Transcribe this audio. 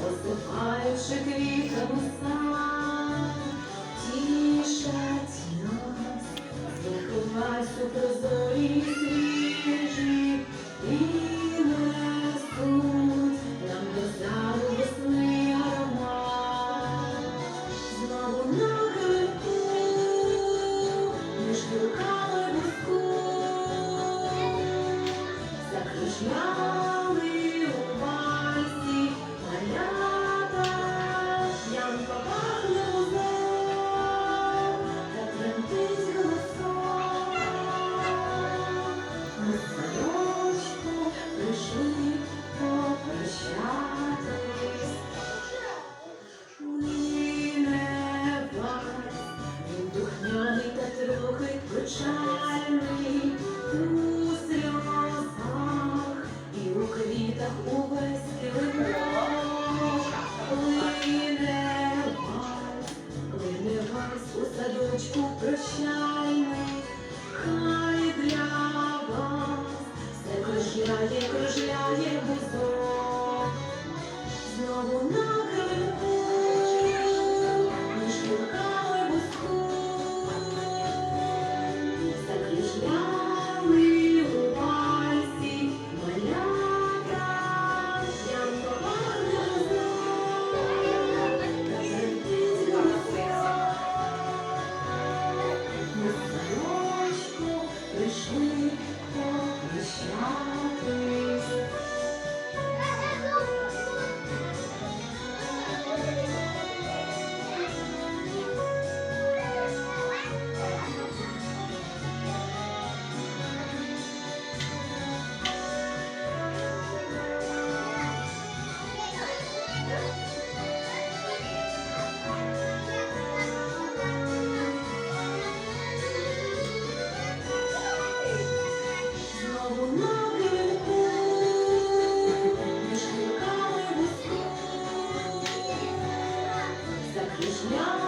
Посипаючи квітами сад. шлях.